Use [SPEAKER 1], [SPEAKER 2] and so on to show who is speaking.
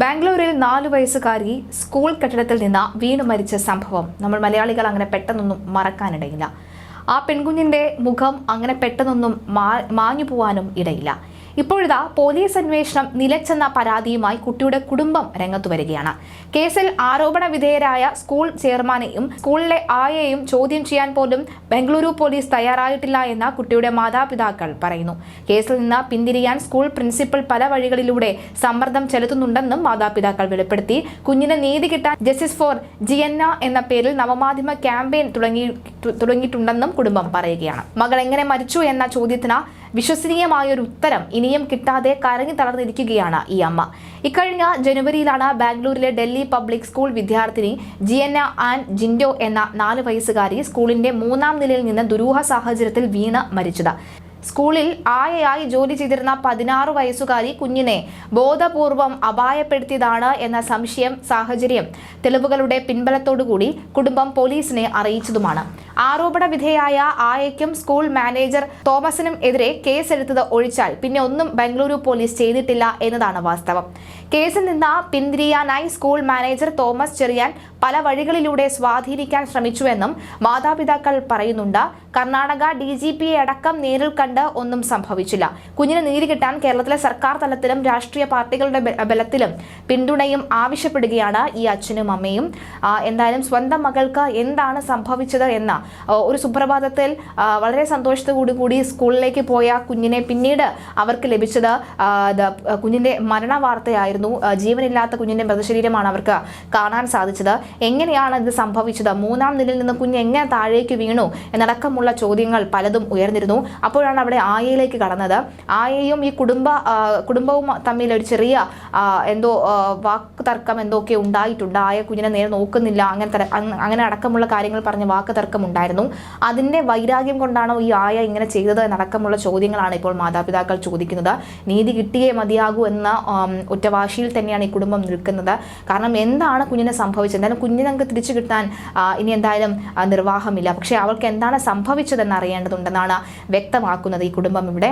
[SPEAKER 1] ബാംഗ്ലൂരിൽ നാലു വയസ്സുകാരി സ്കൂൾ കെട്ടിടത്തിൽ നിന്ന് വീണു മരിച്ച സംഭവം. നമ്മൾ മലയാളികൾ അങ്ങനെ പെട്ടെന്നൊന്നും മറക്കാനിടയില്ല. ആ പെൺകുഞ്ഞിന്റെ മുഖം അങ്ങനെ പെട്ടെന്നൊന്നും മാഞ്ഞു പോവാനും ഇടയില്ല. ഇപ്പോഴിതാ പോലീസ് അന്വേഷണം നിലച്ചെന്ന പരാതിയുമായി കുട്ടിയുടെ കുടുംബം രംഗത്തു വരികയാണ്. കേസിൽ ആരോപണ വിധേയരായ സ്കൂൾ ചെയർമാനെയും സ്കൂളിലെ ആയെയും ചോദ്യം ചെയ്യാൻ പോലും ബംഗളൂരു പോലീസ് തയ്യാറായിട്ടില്ല എന്ന് കുട്ടിയുടെ മാതാപിതാക്കൾ പറയുന്നു. കേസിൽ നിന്ന് പിന്തിരിയാൻ സ്കൂൾ പ്രിൻസിപ്പൽ പല വഴികളിലൂടെ സമ്മർദ്ദം ചെലുത്തുന്നുണ്ടെന്നും മാതാപിതാക്കൾ വെളിപ്പെടുത്തി. കുഞ്ഞിന് നീതി കിട്ടാൻ ജസ്റ്റിസ് ഫോർ ജിയന്ന എന്ന പേരിൽ നവമാധ്യമ ക്യാമ്പയിൻ തുടങ്ങി തുടങ്ങിയിട്ടുണ്ടെന്നും കുടുംബം പറയുകയാണ്. മകൾ എങ്ങനെ മരിച്ചു എന്ന ചോദ്യത്തിന് വിശ്വസനീയമായ ഒരു ഉത്തരം ഇനിയും കിട്ടാതെ കരഞ്ഞു തളർന്നിരിക്കുകയാണ് ഈ അമ്മ. ഇക്കഴിഞ്ഞ ജനുവരിയിലാണ് ബാംഗ്ലൂരിലെ ഡൽഹി പബ്ലിക് സ്കൂൾ വിദ്യാർത്ഥിനി ജിയന്ന ആൻഡ് ജിൻഡോ എന്ന നാല് വയസ്സുകാരി സ്കൂളിന്റെ മൂന്നാം നിലയിൽ നിന്ന് ദുരൂഹ സാഹചര്യത്തിൽ വീണ് മരിച്ചത്. സ്കൂളിൽ ആയയായി ജോലി ചെയ്തിരുന്ന പതിനാറ് വയസ്സുകാരി കുഞ്ഞിനെ ബോധപൂർവം അപായപ്പെടുത്തിയതാണ് എന്ന സംശയം സാഹചര്യം തെളിവുകളുടെ പിൻബലത്തോടുകൂടി കുടുംബം പോലീസിനെ അറിയിച്ചതുമാണ്. ആരോപണ വിധേയായ ആയയ്ക്കും സ്കൂൾ മാനേജർ തോമസിനും എതിരെ കേസെടുത്തത് ഒഴിച്ചാൽ പിന്നെ ഒന്നും ബംഗളൂരു പോലീസ് ചെയ്തിട്ടില്ല എന്നതാണ് വാസ്തവം. കേസിൽ നിന്ന് പിന്തിരിയാനായി സ്കൂൾ മാനേജർ തോമസ് ചെറിയാൻ പല വഴികളിലൂടെ സ്വാധീനിക്കാൻ ശ്രമിച്ചുവെന്നും മാതാപിതാക്കൾ പറയുന്നുണ്ട്. കർണാടക ഡി അടക്കം നേരിൽ കണ്ട് ഒന്നും സംഭവിച്ചില്ല. കുഞ്ഞിന് നീതി കിട്ടാൻ കേരളത്തിലെ സർക്കാർ തലത്തിലും രാഷ്ട്രീയ പാർട്ടികളുടെ ബലത്തിലും പിന്തുണയും ആവശ്യപ്പെടുകയാണ് ഈ അച്ഛനും അമ്മയും. എന്തായാലും സ്വന്തം മകൾക്ക് എന്താണ് സംഭവിച്ചത് എന്ന ഒരു സുപ്രഭാതത്തിൽ വളരെ സന്തോഷത്തോടു കൂടി സ്കൂളിലേക്ക് പോയ കുഞ്ഞിനെ പിന്നീട് അവർക്ക് ലഭിച്ചത് കുഞ്ഞിന്റെ ദ- കുഞ്ഞിന്റെ മരണ വാർത്തയായിരുന്നു ജീവനില്ലാത്ത കുഞ്ഞിന്റെ മൃതശരീരമാണ് അവർക്ക് കാണാൻ സാധിച്ചത്. എങ്ങനെയാണ് ഇത് സംഭവിച്ചത്? മൂന്നാം നിലയിൽ നിന്ന് കുഞ്ഞ് എങ്ങനെ താഴേക്ക് വീണു? എന്നടക്കമുള്ള ചോദ്യങ്ങൾ പലതും ഉയർന്നിരുന്നു. അപ്പോഴാണ് അവിടെ ആയയിലേക്ക് കടന്നത്. ആയയും ഈ കുടുംബ കുടുംബവും തമ്മിൽ ഒരു ചെറിയ എന്തോ വാക്ക് തർക്കം എന്തൊക്കെ ഉണ്ടായിട്ടുണ്ട്. ആയ കുഞ്ഞിനെ നേരെ നോക്കുന്നില്ല. അങ്ങനെ അങ്ങനെ അടക്കമുള്ള കാര്യങ്ങൾ പറഞ്ഞ് വാക്ക് തർക്കം ഉണ്ടായിരുന്നു. അതിന്റെ വൈരാഗ്യം കൊണ്ടാണോ ഈ ആയ ഇങ്ങനെ ചെയ്തത് എന്നടക്കമുള്ള ചോദ്യങ്ങളാണ് ഇപ്പോൾ മാതാപിതാക്കൾ ചോദിക്കുന്നത്. നീതി കിട്ടിയേ മതിയാകൂ എന്ന ഒറ്റവാശിയിൽ തന്നെയാണ് ഈ കുടുംബം നിൽക്കുന്നത്. കാരണം എന്താണ് കുഞ്ഞിനെ സംഭവിച്ചത്? എന്തായാലും കുഞ്ഞിനെ നമുക്ക് തിരിച്ചു കിട്ടാൻ ഇനി എന്തായാലും നിർവാഹമില്ല. പക്ഷേ അവൾക്ക് എന്താണ് സംഭവിച്ചതെന്ന് അറിയേണ്ടതുണ്ടെന്നാണ് വ്യക്തമാക്കുന്നത്. ഈ കുടുംബം ഇവിടെ